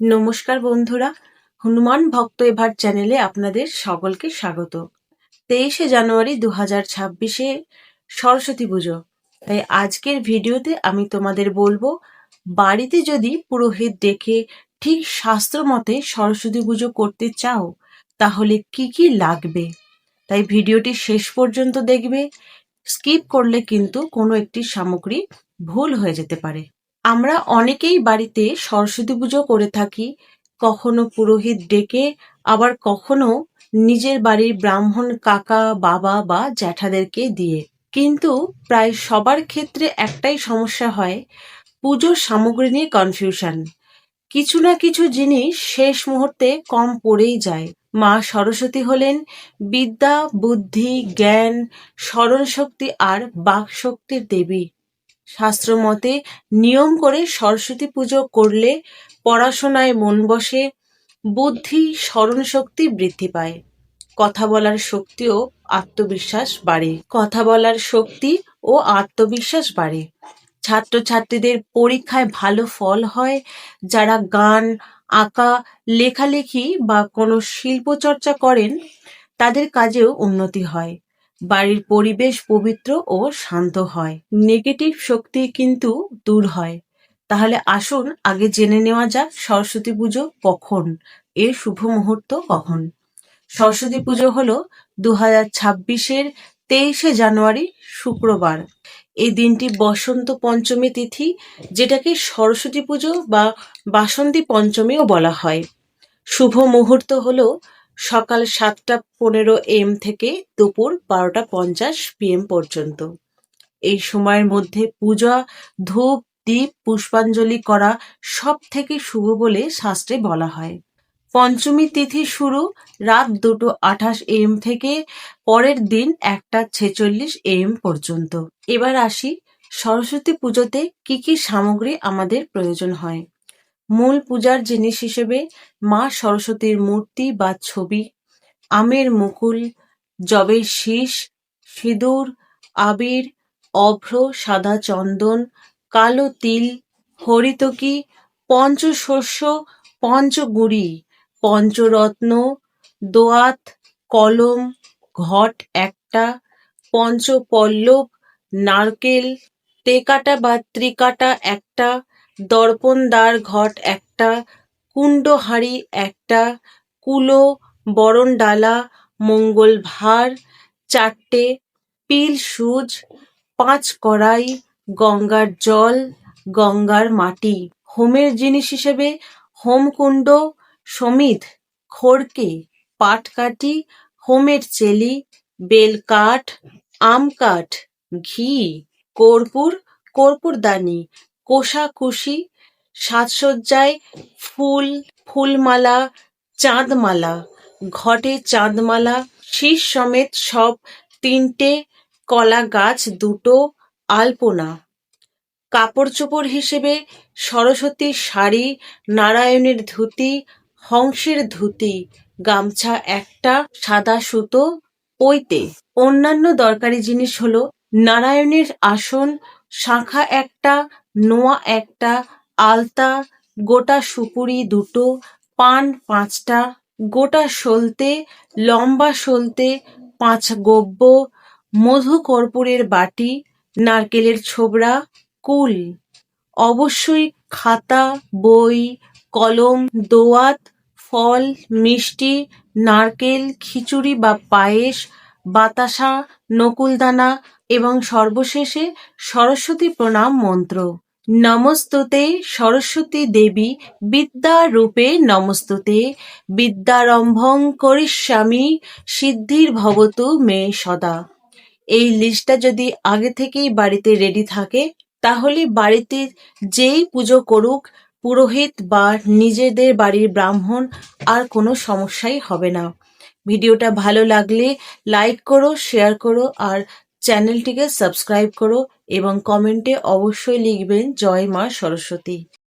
নমস্কার বন্ধুরা, হনুমান ভক্ত এভার চ্যানেলে আপনাদের সকলকে স্বাগত। তেইশে জানুয়ারি দু হাজার ছাব্বিশে সরস্বতী পুজো। তাই আজকের ভিডিওতে আমি তোমাদের বলব, বাড়িতে যদি পুরোহিত ডেকে ঠিক শাস্ত্র মতে সরস্বতী পুজো করতে চাও, তাহলে কি কি লাগবে? তাই ভিডিওটি শেষ পর্যন্ত দেখবে, স্কিপ করলে কিন্তু কোনো একটি সামগ্রী ভুল হয়ে যেতে পারে। আমরা অনেকেই বাড়িতে সরস্বতী পুজো করে থাকি, কখনো পুরোহিত ডেকে, আবার কখনো নিজের বাড়ির ব্রাহ্মণ কাকা, বাবা বা জ্যাঠাদেরকে দিয়ে। কিন্তু প্রায় সবার ক্ষেত্রে একটাই সমস্যা হয়, পুজোর সামগ্রী নিয়ে কনফিউশন কিছু না কিছু জিনিস শেষ মুহূর্তে কম পড়েই যায়। মা সরস্বতী হলেন বিদ্যা, বুদ্ধি, জ্ঞান স্মরণ শক্তি আর বাক শক্তির দেবী। শাস্ত্র মতে নিয়ম করে সরস্বতী পুজো করলে পড়াশোনায় মন বসে, বুদ্ধি স্মরণ শক্তি বৃদ্ধি পায়। কথা বলার শক্তি ও আত্মবিশ্বাস বাড়ে। কথা বলার শক্তি ও আত্মবিশ্বাস বাড়ে। ছাত্রছাত্রীদের পরীক্ষায় ভালো ফল হয়। যারা গান, আঁকা, লেখালেখি বা কোনো শিল্পচর্চা করেন, তাদের কাজেও উন্নতি হয়। বাড়ির পরিবেশ পবিত্র ও শান্ত হয়। নেগেটিভ শক্তি কিন্তু দূর হয়। তাহলে আসুন আগে জেনে নেওয়া যাক সরস্বতী পুজো কখন? এর শুভ মুহূর্ত কখন? সরস্বতী পুজো হলো দু হাজার ছাব্বিশের তেইশে জানুয়ারি, শুক্রবার। এই দিনটি বসন্ত পঞ্চমী তিথি, যেটাকে সরস্বতী পুজো বা বাসন্তী পঞ্চমীও বলা হয়। শুভ মুহূর্ত হলো সকাল সাতটা পনেরো এম থেকে দুপুর বারোটা পঞ্চাশ পিএম পর্যন্ত। এই সময়ের মধ্যে পূজা, ধূপ দ্বীপ পুষ্পাঞ্জলি করা সব থেকে শুভ বলে শাস্ত্রে বলা হয়। পঞ্চমী তিথি শুরু রাত দুটো আঠাশ এম থেকে পরের দিন একটা ছেচল্লিশ এম পর্যন্ত। এবার আসি সরস্বতী পুজোতে কি কি সামগ্রী আমাদের প্রয়োজন হয়। মূল পূজার জিনিস হিসেবে মা সরস্বতীর মূর্তি বা ছবি, আমের মুকুল, জবের শীষ, সিঁদুর, আবির, অভ্র, সাদা চন্দন, কালো তিল, হরিতকি, পঞ্চশস্য, পঞ্চগুড়ি, পঞ্চরত্ন, দোয়াত, কলম, ঘট একটা, পঞ্চপল্লব, নারকেল তেকাটা বা ত্রিকাটা একটা দর্পণদার ঘট একটা কুণ্ড হাঁড়ি একটা, কুলো, বরণডালা মঙ্গল ভার চারটে পিল সুজ পাঁচ কড়াই, গঙ্গার জল, গঙ্গার মাটি। হোমের জিনিস হিসেবে হোমকুণ্ড, সমিধ, খড়কে, পাটকাঠি, হোমের চেলি বেল কাঠ আম কাঠ ঘি, কর্পূর, কর্পূরদানি কোষাকুষি, সাজসজ্জায় ফুল, ফুলমালা, চাঁদমালা, ঘটে চাঁদমালা, শীষ সমেত সব তিনটে কলা গাছ দুটো আলপনা। কাপড় চোপড় হিসেবে সরস্বতীর শাড়ি, নারায়ণের ধুতি, হংসের ধুতি, গামছা একটা, সাদা সুতো পইতে অন্যান্য দরকারি জিনিস হলো নারায়ণের আসন শাঁখা একটা, নোয়া একটা, আলতা, গোটা সুপুরি দুটো, পান পাঁচটা, গোটা সলতে লম্বা সলতে পাঁচ গব্য মধু কর্পূরের বাটি, নারকেলের ছোবড়া, কুল। অবশ্যই খাতা, বই, কলম, দোয়াত, ফল, মিষ্টি, নারকেল, খিচুড়ি বা পায়েস, বাতাসা, নকুলদানা এবং সর্বশেষে সরস্বতী প্রণাম মন্ত্র। নমস্তুতে, সরস্বতী দেবী, বিদ্যা রূপে নমস্তুতে। বিদ্যারম্ভং করিষ্যামি, সিদ্ধির ভবতু মে সদা। এই লিস্টটা যদি আগে থেকেই বাড়িতে রেডি থাকে, তাহলে বাড়িতে যেই পুজো করুক, পুরোহিত বা নিজেদের বাড়ির ব্রাহ্মণ আর কোনো সমস্যাই হবে না। ভিডিওটা ভালো লাগলে লাইক করো শেয়ার করো আর চ্যানেলটিকে সাবস্ক্রাইব করো এবং কমেন্টে অবশ্যই লিখবেন জয় মা সরস্বতী।